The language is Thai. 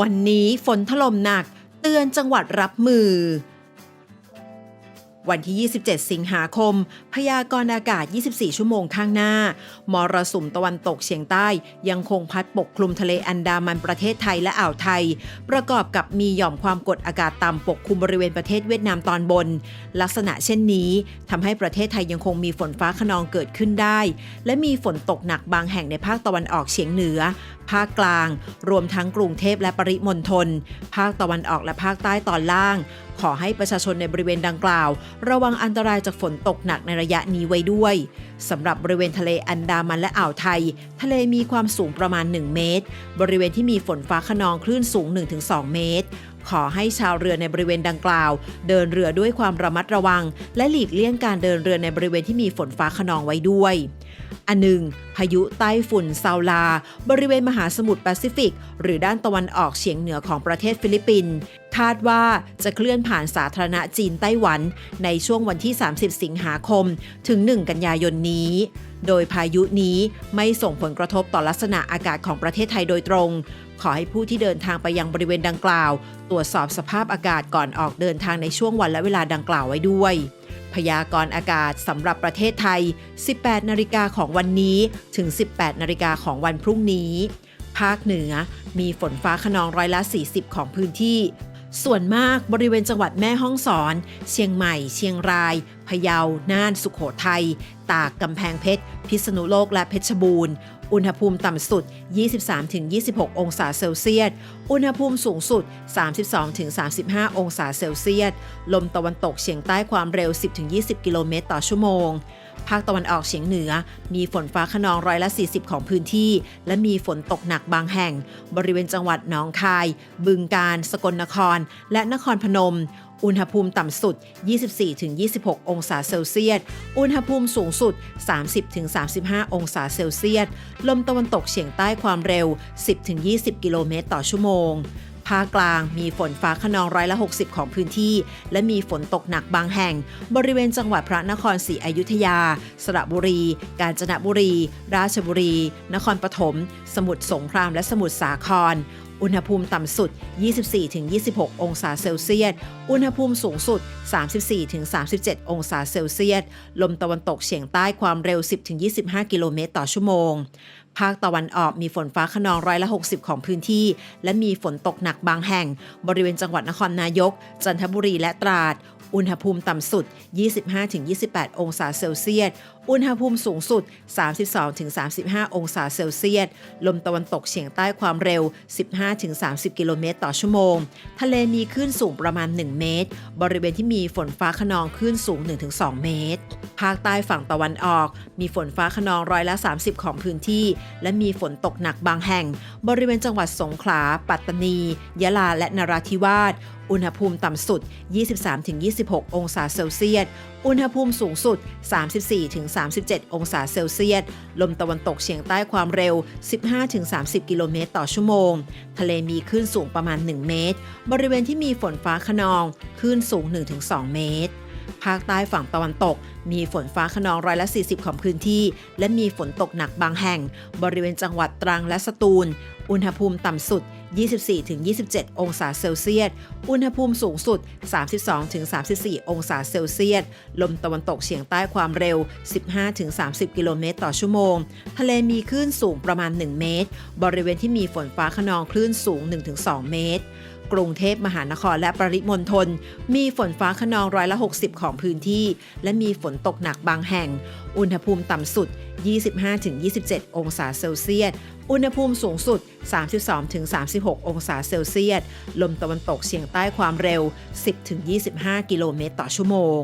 วันนี้ฝนถล่มหนักเตือนจังหวัดรับมือ วันที่ 27 สิงหาคม พยากรณ์อากาศ 24 ชั่วโมงข้างหน้า มรสุมตะวันตกเฉียงใต้ ยังคงพัดปกคลุมทะเลอันดามันประเทศไทยและอ่าวไทย ประกอบกับมีหย่อมความกดอากาศต่ำปกคลุมบริเวณประเทศเวียดนามตอนบน ลักษณะเช่นนี้ทำให้ประเทศไทยยังคงมีฝนฟ้าขนองเกิดขึ้นได้ และมีฝนตกหนักบางแห่งในภาคตะวันออกเฉียงเหนือ ภาคกลาง รวมทั้งกรุงเทพและปริมณฑล ภาคตะวันออกและภาคใต้ตอนล่าง ขอให้ประชาชนในบริเวณดังกล่าว ระวังอันตรายจากฝนตกหนักในระยะนี้ไว้ด้วยสำหรับบริเวณทะเลอันดามันและอ่าวไทย ทะเลมีความสูงประมาณ 1 เมตร บริเวณที่มีฝนฟ้าขนองคลื่นสูง 1-2 เมตรขอให้ชาวเรือในบริเวณดังกล่าว เดินเรือด้วยความระมัดระวัง และหลีกเลี่ยงการเดินเรือในบริเวณที่มีฝนฟ้าขนองไว้ด้วย อันหนึ่งพายุใต้ฝุ่นซาลา บริเวณมหาสมุทรแปซิฟิก หรือด้านตะวันออกเฉียงเหนือของประเทศฟิลิปปินส์คาดว่าจะเคลื่อนผ่านสาธารณจีนไต้หวัน ในช่วงวันที่ 30 สิงหาคม ถึง 1 กันยายนนี้ โดยพายุนี้ไม่ส่งผลกระทบต่อลักษณะอากาศของประเทศไทยโดยตรง ขอให้ผู้ที่เดินทางไปยังบริเวณดังกล่าว ตรวจสอบสภาพอากาศก่อนออกเดินทางในช่วงวันและเวลาดังกล่าวไว้ด้วย พยากรณ์อากาศสำหรับประเทศไทย 18 นาฬิกาของวันนี้ถึง 18 นาฬิกาของวันพรุ่งนี้ ภาคเหนือมีฝนฟ้าขนองร้อยละ 40 ของพื้นที่ ส่วนมากบริเวณจังหวัดแม่ฮ่องสอน เชียงใหม่ เชียงราย พะเยา น่าน สุขโขทัย ตาก กำแพงเพชร พิษณุโลก และเพชรบูรณ์ อุณหภูมิต่ำสุด 23-26 องศาเซลเซียส อุณหภูมิสูงสุด 32-35 องศาเซลเซียส ลมตะวันตกเฉียงใต้ความเร็ว 10-20 กิโลเมตรต่อชั่วโมง ภาคตะวันออกเฉียงเหนือ มีฝนฟ้าขนองร้อยละ 40 ของพื้นที่ และมีฝนตกหนักบางแห่ง บริเวณจังหวัดหนองคาย บึงกาฬ สกลนคร และนครพนม อุณหภูมิต่ำสุด 24-26 องศาเซลเซียส อุณหภูมิสูงสุด 30-35 องศาเซลเซียส ลมตะวันตกเฉียงใต้ความเร็ว 10-20 กิโลเมตรต่อชั่วโมงภาคกลางมีฝนฟ้าขนองร้อยละ 60 ของพื้นที่ และมีฝนตกหนักบางแห่ง บริเวณจังหวัดพระนครศรีอยุธยา สระบุรี กาญจนบุรี ราชบุรี นครปฐม สมุทรสงครามและสมุทรสาคร อุณหภูมิต่ำสุด 24-26 องศาเซลเซียส อุณหภูมิสูงสุด 34-37 องศาเซลเซียส ลมตะวันตกเฉียงใต้ความเร็ว 10-25 กิโลเมตรต่อชั่วโมง ภาคตะวันออกมีฝนฟ้าขนองร้อยละ 60 ของพื้นที่ และมีฝนตกหนักบางแห่ง บริเวณจังหวัดนครนายก จันทบุรีและตราด อุณหภูมิต่ำสุด 25-28 องศาเซลเซียส อุณหภูมิสูงสุด 32-35 องศาเซลเซียส ลมตะวันตกเฉียงใต้ความเร็ว 15-30 กิโลเมตรต่อชั่วโมง ทะเลมีคลื่นสูงประมาณ 1 เมตร บริเวณที่มีฝนฟ้าขนองคลื่นสูง 1-2 เมตร ภาคใต้ฝั่งตะวันออก มีฝนฟ้าขนองร้อยละ 30 ของพื้นที่ และมีฝนตกหนักบางแห่ง บริเวณจังหวัดสงขลา ปัตตานี ยะลา และนราธิวาส อุณหภูมิต่ำสุด 23-26 องศาเซลเซียส อุณหภูมิสูงสุด 34-37 องศาเซลเซียส ลมตะวันตกเฉียงใต้ความเร็ว 15-30 กิโลเมตรต่อชั่วโมง ทะเลมีคลื่นสูงประมาณ 1 เมตร บริเวณที่มีฝนฟ้าขนองคลื่นสูง 1-2 เมตรภาคใต้ฝั่งตะวันตก มีฝนฟ้าขนองร้อยละ 40 ของพื้นที่ และมีฝนตกหนักบางแห่ง บริเวณจังหวัดตรังและสตูล อุณหภูมิต่ำสุด 24-27 องศาเซลเซียส อุณหภูมิสูงสุด 32-34 องศาเซลเซียส ลมตะวันตกเฉียงใต้ความเร็ว 15-30 กิโลเมตรต่อชั่วโมง ทะเลมีคลื่นสูงประมาณ 1 เมตร บริเวณที่มีฝนฟ้าขนองคลื่นสูง 1-2 เมตร กรุงเทพมหานครและปริมณฑลมีฝนฟ้าขนองร้อยละ 60 ของพื้นที่ และมีฝนตกหนักบางแห่ง อุณหภูมิต่ำสุด 25-27 องศาเซลเซียส อุณหภูมิสูงสุด 32-36 องศาเซลเซียส ลมตะวันตกเฉียงใต้ความเร็ว 10-25 กิโลเมตรต่อชั่วโมง